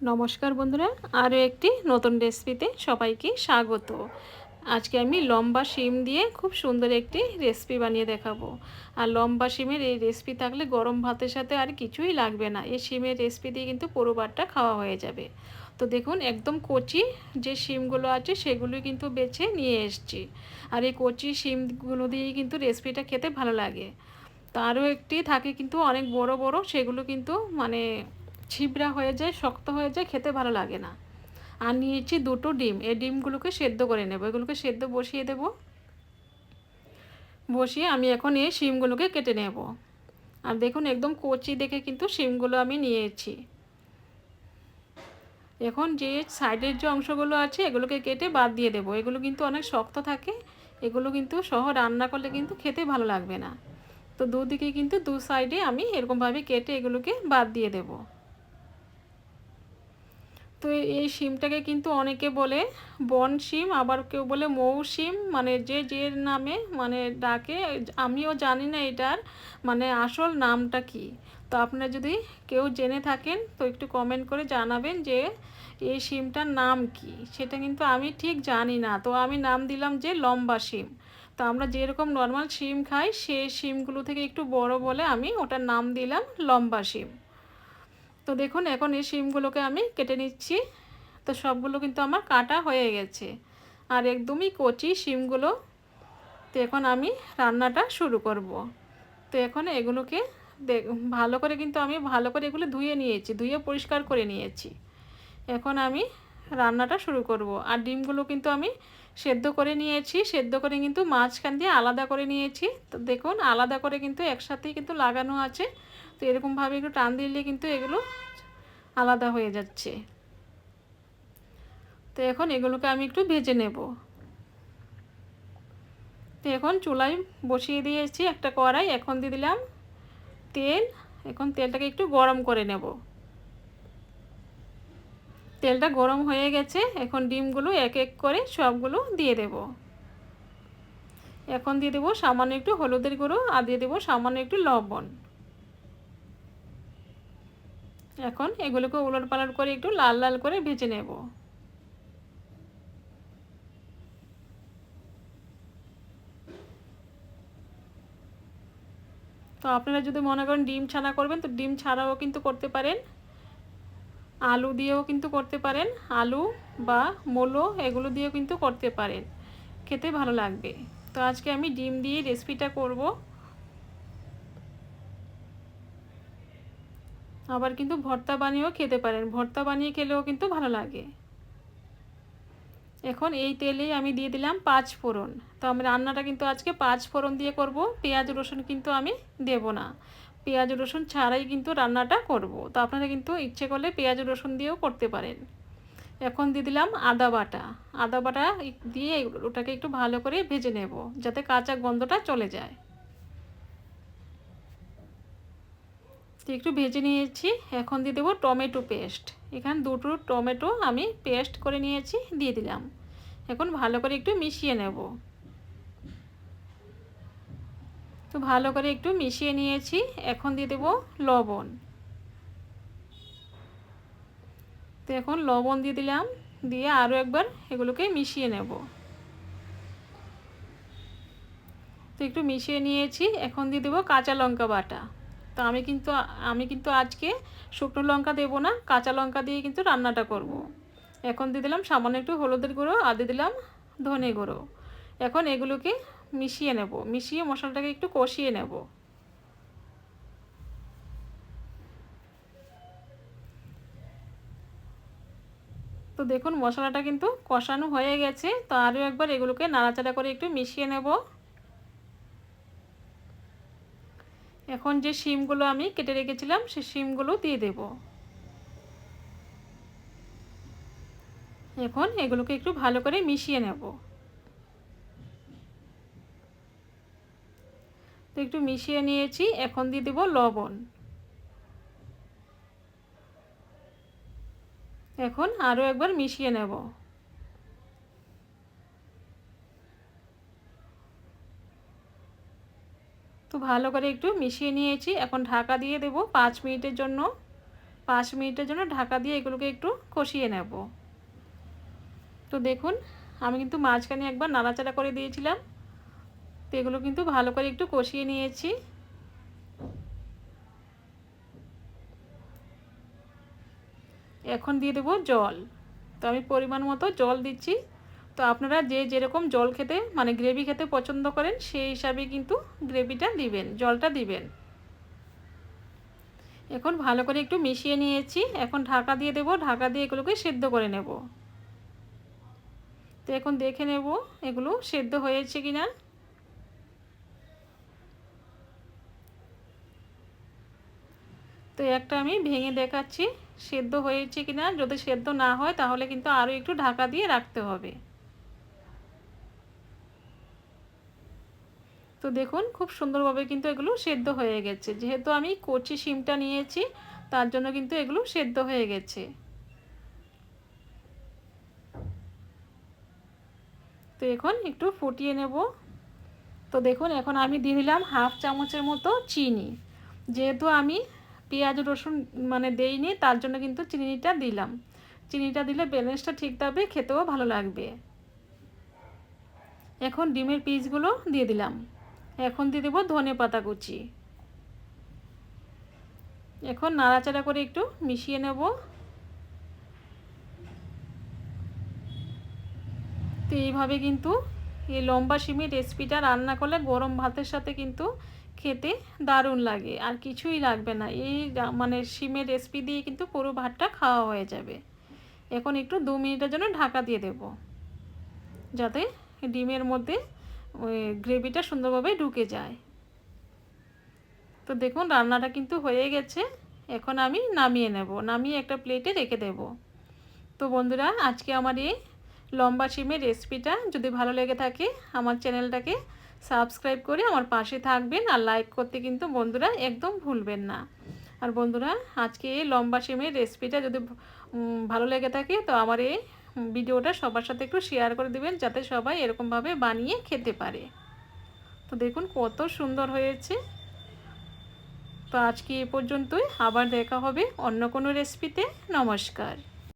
নমস্কার বন্ধুরা, আরও একটি নতুন রেসিপিতে সবাইকে স্বাগত। আজকে আমি লম্বা শিম দিয়ে খুব সুন্দর একটি রেসিপি বানিয়ে দেখাবো। আর লম্বা শিমের এই রেসিপি থাকলে গরম ভাতের সাথে আর কিছুই লাগবে না। এই শিমের রেসিপি দিয়ে কিন্তু পুরো বারটা খাওয়া হয়ে যাবে। তো দেখুন, একদম কচি যে শিমগুলো আছে সেগুলোই কিন্তু বেছে নিয়ে এসছি। আর এই কচি শিমগুলো দিয়েই কিন্তু রেসিপিটা খেতে ভালো লাগে। তারও একটি থাকে কিন্তু অনেক বড় বড়, সেগুলো কিন্তু মানে ছিবড়া হয়ে যায়, শক্ত হয়ে যায়, খেতে ভালো লাগে না। আর নিয়েছি দুটো ডিম। এই ডিমগুলোকে সেদ্ধ করে নেব। এগুলোকে সেদ্ধ বসিয়ে দেব। বসিয়ে আমি এখন এই শিমগুলোকে কেটে নেব। আর দেখুন, একদম কচি দেখে কিন্তু শিমগুলো আমি নিয়েছি। এখন যে সাইডের যে অংশগুলো আছে, এগুলোকে কেটে বাদ দিয়ে দেবো। এগুলো কিন্তু অনেক শক্ত থাকে। এগুলো কিন্তু সহ রান্না করলে কিন্তু খেতে ভালো লাগবে না। তো দুদিকে কিন্তু দু সাইডে আমি এরকমভাবে কেটে এগুলোকে বাদ দিয়ে দেবো। তো এই শিমটাকে কিন্তু অনেকে বলে বন শিম, আবার কেউ বলে মৌ শিম মানে যে যে নামে মানে ডাকে। আমিও জানি না এটার মানে আসল নামটা কি। তো আপনারা যদি কেউ জেনে থাকেন, তো একটু কমেন্ট করে জানাবেন যে, এই শিমটার নাম কি? সেটা কিন্তু আমি ঠিক জানি না। তো আমি নাম দিলাম যে লম্বা শিম। তো আমরা যেরকম নর্মাল শিম খাই, সেই শিমগুলো থেকে একটু বড় বলে আমি ওটার নাম দিলাম লম্বা শিম। তো দেখুন, এখন এই শিমগুলোকে আমি কেটে নিচ্ছি তো সবগুলো কিন্তু আমার কাটা হয়ে গেছে আর একদমই কচি শিমগুলো তো এখন আমি রান্নাটা শুরু করব। তো এখন এগুলোকে ভালো করে কিন্তু আমি ভালো করে এগুলো ধুয়ে নিয়েছি, ধুয়ে পরিষ্কার করে নিয়েছি এখন আমি রান্নাটা শুরু করব। আর ডিমগুলো কিন্তু আমি সেদ্ধ করে নিয়েছি, সেদ্ধ করে কিন্তু মাঝখান দিয়ে আলাদা করে নিয়েছি। তো দেখুন, আলাদা করে কিন্তু একসাথেই কিন্তু লাগানো আছে। তো এরকমভাবে একটু টান দিলে কিন্তু এগুলো আলাদা হয়ে যাচ্ছে। তো এখন এগুলোকে আমি একটু ভেজে নেব। তো এখন চুলায় বসিয়ে দিয়েছি একটা কড়াই। এখন দিয়ে দিলাম তেল। এখন তেলটাকে একটু গরম করে নেব। তেলটা গরম হয়ে গেছে, এখন ডিমগুলো এক এক করে সবগুলো দিয়ে দেব। এখন দিয়ে দেবো সামান্য একটু হলুদের গুঁড়ো আর দিয়ে দেবো সামান্য একটু লবণ। এখন এগুলোকে উলট পালট করে একটু লাল লাল করে ভেজে নেব। তো আপনারা যদি মনে করেন ডিম ছানা করবেন, তো ডিম ছাড়াও কিন্তু করতে পারেন। আলু দিয়েও কিন্তু করতে পারেন। আলু বা মোলো এগুলো দিয়েও কিন্তু করতে পারেন। খেতে ভালো লাগবে। তো আজকে আমি ডিম দিয়ে রেসিপিটা করব। আবার কিন্তু ভর্তা বানিয়েও খেতে পারেন। ভর্তা বানিয়ে খেলেও কিন্তু ভালো লাগে। এখন এই তেলেই আমি দিয়ে দিলাম পাঁচ ফোড়ন। তো আমি রান্নাটা কিন্তু আজকে পাঁচ ফোড়ন দিয়ে করব। পেঁয়াজ রসুন কিন্তু আমি দেব না। পেঁয়াজ, রসুন ছাড়াই কিন্তু রান্নাটা করব। তো আপনারা কিন্তু ইচ্ছে করলে পেঁয়াজ, রসুন দিয়েও করতে পারেন। এখন দিয়ে দিলাম আদা বাটা। আদা বাটা দিয়ে ওটাকে একটু ভালো করে ভেজে নেব, যাতে কাঁচা গন্ধটা চলে যায়। তো একটু ভেজে নিয়েছি। এখন দিয়ে দেবো টমেটো পেস্ট। এখানে দুটো টমেটো আমি পেস্ট করে নিয়েছি, দিয়ে দিলাম। এখন ভালো করে একটু মিশিয়ে নেব। তো ভালো করে একটু মিশিয়ে নিয়েছি। এখন দিয়ে দেবো লবণ। তো এখন লবণ দিয়ে দিলাম, দিয়ে আরও একবার এগুলোকে মিশিয়ে নেব। তো একটু মিশিয়ে নিয়েছি, এখন দিয়ে দেবো কাঁচা লঙ্কা বাটা। তো আমি কিন্তু আমি কিন্তু আজকে শুকনো লঙ্কা দেবো না, কাঁচা লঙ্কা দিয়ে কিন্তু রান্নাটা করব। এখন দিয়ে দিলাম সামান্য একটু হলুদের গুঁড়ো, আর দিয়ে দিলাম ধনে গুঁড়ো। এখন এগুলোকে মিশিয়ে নেব। মিশিয়ে মশলাটাকে একটু কষিয়ে নেব। তো দেখুন, মশলাটা কিন্তু কষানো হয়ে গেছে। তো আরও একবার এগুলোকে নাড়াচাড়া করে একটু মিশিয়ে নেব। এখন যে শিমগুলো আমি কেটে রেখেছিলাম, সে শিমগুলো দিয়ে দেব। এখন এগুলোকে একটু ভালো করে মিশিয়ে নেব। তো একটু মিশিয়ে নিয়েছি। এখন দিয়ে দেবো লবণ। এখন আরও একবার মিশিয়ে নেব। তো ভালো করে একটু মিশিয়ে নিয়েছি। এখন ঢাকা দিয়ে দেব পাঁচ মিনিটের জন্য। পাঁচ মিনিটের জন্য ঢাকা দিয়ে এগুলোকে একটু কষিয়ে নেব। তো দেখুন, আমি কিন্তু মাঝখানে একবার নাড়াচাড়া করে দিয়েছিলাম। তো এগুলো কিন্তু ভালো করে একটু কষিয়ে নিয়েছি। এখন দিয়ে দেবো জল। তো আমি পরিমাণ মতো জল দিচ্ছি। তো আপনারা যে যেরকম জল খেতে মানে গ্রেভি খেতে পছন্দ করেন, সেই হিসাবে কিন্তু গ্রেভিটা দিবেন, জলটা দিবেন। এখন ভালো করে একটু মিশিয়ে নিয়েছি। এখন ঢাকা দিয়ে দেবো, ঢাকা দিয়ে এগুলোকে সেদ্ধ করে নেব। তো এখন দেখে নেব এগুলো সেদ্ধ হয়েছে কি না তো একটা আমি ভেঙে দেখাচ্ছি। সেদ্ধ হয়েছে কি না যদি সেদ্ধ না হয় তাহলে কিন্তু আরও একটু ঢাকা দিয়ে রাখতে হবে। তো দেখুন, খুব সুন্দরভাবে কিন্তু এগুলো সেদ্ধ হয়ে গেছে। যেহেতু আমি কচি শিমটা নিয়েছি, তার জন্য কিন্তু এগুলো সেদ্ধ হয়ে গেছে। তো এখন একটু ফুটিয়ে নেব। তো দেখুন, এখন আমি দিয়ে দিলাম হাফ চামচের মতো চিনি। যেহেতু আমি পেঁয়াজ, রসুন মানে দেইনি, তার জন্য কিন্তু চিনিটা দিলাম। চিনিটা দিলে ব্যালেন্সটা ঠিক থাকবে, খেতেও ভালো লাগবে। এখন ডিমের পিসগুলো দিয়ে দিলাম। এখন দিয়ে দেবো ধনে পাতা কুচি। এখন নাড়াচাড়া করে একটু মিশিয়ে নেব। তো এইভাবে কিন্তু এই লম্বা সিমের রেসিপিটা রান্না করলে গরম ভাতের সাথে কিন্তু খেতে দারুণ লাগে, আর কিছুই লাগবে না। এই মানে সিমের রেসিপি দিয়ে কিন্তু পুরো ভাতটা খাওয়া হয়ে যাবে। এখন একটু দু মিনিটের জন্য ঢাকা দিয়ে দেব, যাতে ডিমের মধ্যে ওই গ্রেভিটা সুন্দরভাবে ঢুকে যায়। তো দেখুন, রান্নাটা কিন্তু হয়ে গেছে। এখন আমি নামিয়ে নেব, নামিয়ে একটা প্লেটে রেখে দেব। তো বন্ধুরা, আজকে আমার এই লম্বা সিমের রেসিপিটা যদি ভালো লেগে থাকে, আমার চ্যানেলটাকে সাবস্ক্রাইব করে আমার পাশে থাকবেন আর লাইক করতে কিন্তু বন্ধুরা একদম ভুলবেন না। আর বন্ধুরা, আজকে এই লম্বা সিমের রেসিপিটা যদি ভালো লেগে থাকে, তো আমার এই ভিডিওটা সবার সাথে একটু শেয়ার করে দেবেন, যাতে সবাই এরকমভাবে বানিয়ে খেতে পারে। তো দেখুন কত সুন্দর হয়েছে। তো আজকে এ পর্যন্তই, আবার দেখা হবে অন্য কোনো রেসিপিতে নমস্কার।